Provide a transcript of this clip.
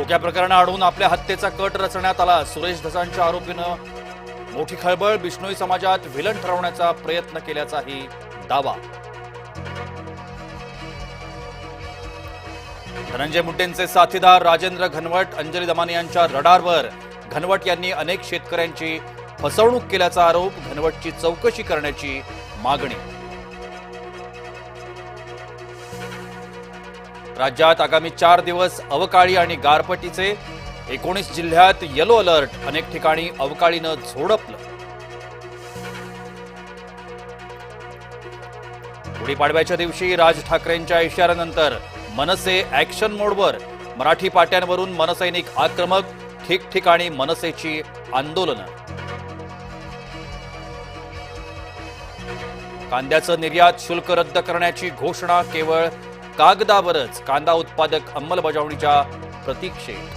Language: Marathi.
ठोक्या प्रकरण अडवून आपल्या हत्येचा कट रचण्यात आला. सुरेश धसांच्या आरोपीनं मोठी खळबळ बिष्णोई समाजात विलन ठरवण्याचा प्रयत्न केल्याचाही दावा. धनंजय मुंडेंचे साथीदार राजेंद्र घनवट अंजली दमाने यांच्या रडारवर घनवट यांनी अनेक शेतकऱ्यांची फसवणूक केल्याचा आरोप घनवटची चौकशी करण्याची मागणी. राज्यात आगामी चार दिवस अवकाळी आणि गारपटीचे एकोणीस जिल्ह्यात येलो अलर्ट अनेक ठिकाणी अवकाळीनं झोडपलं. गुढीपाडव्याच्या दिवशी राज ठाकरेंच्या इशाऱ्यानंतर मनसे ऍक्शन मोडवर मराठी पाट्यांवरून मनसैनिक आक्रमक ठिकठिकाणी मनसेची आंदोलनं. कांद्याचं निर्यात शुल्क रद्द करण्याची घोषणा केवळ कागदावरच कांदा उत्पादक अंमलबजावणीच्या प्रतीक्षेत.